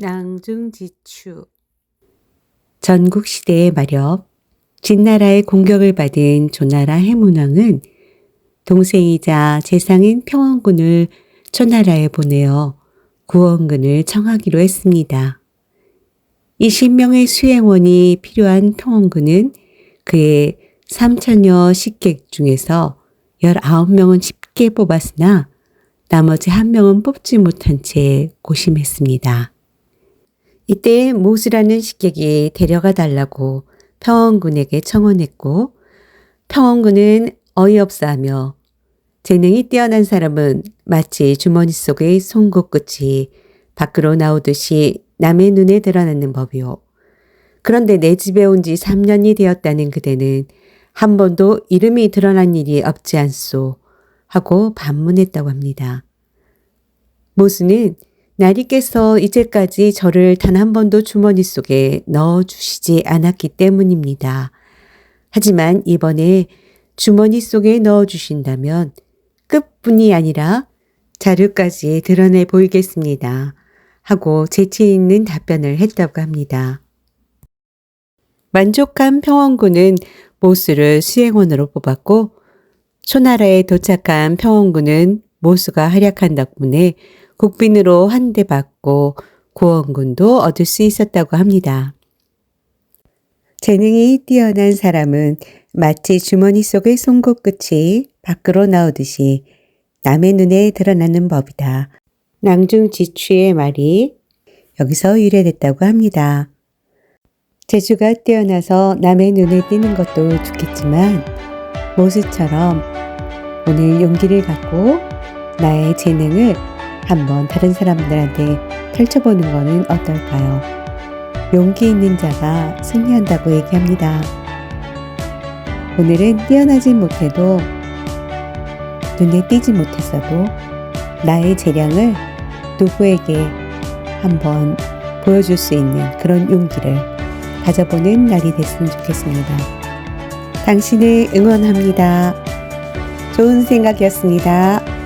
낭중지추 전국시대의 마렵 진나라의 공격을 받은 조나라 해문왕은 동생이자 재상인 평원군을 초나라에 보내어 구원군을 청하기로 했습니다. 20명의 수행원이 필요한 평원군은 그의 3천여 식객 중에서 19명은 쉽게 뽑았으나 나머지 한 명은 뽑지 못한 채 고심했습니다. 이때 모스라는 식객이 데려가 달라고 평원군에게 청원했고 평원군은 어이없어하며 재능이 뛰어난 사람은 마치 주머니 속의 송곳끝이 밖으로 나오듯이 남의 눈에 드러나는 법이요. 그런데 내 집에 온 지 3년이 되었다는 그대는 한 번도 이름이 드러난 일이 없지 않소 하고 반문했다고 합니다. 모스는 나리께서 이제까지 저를 단 한 번도 주머니 속에 넣어 주시지 않았기 때문입니다. 하지만 이번에 주머니 속에 넣어 주신다면 끝뿐이 아니라 자료까지 드러내 보이겠습니다. 하고 재치 있는 답변을 했다고 합니다. 만족한 평원군은 모수를 수행원으로 뽑았고 초나라에 도착한 평원군은 모수가 활약한 덕분에 국빈으로 한대 받고 구원군도 얻을 수 있었다고 합니다. 재능이 뛰어난 사람은 마치 주머니 속의 송곳끝이 밖으로 나오듯이 남의 눈에 드러나는 법이다. 낭중지추의 말이 여기서 유래됐다고 합니다. 재주가 뛰어나서 남의 눈에 띄는 것도 좋겠지만 모습처럼 오늘 용기를 갖고 나의 재능을 한번 다른 사람들한테 펼쳐보는 것은 어떨까요? 용기 있는 자가 승리한다고 얘기합니다. 오늘은 뛰어나지 못해도 눈에 띄지 못했어도 나의 재량을 누구에게 한번 보여줄 수 있는 그런 용기를 가져보는 날이 됐으면 좋겠습니다. 당신을 응원합니다. 좋은 생각이었습니다.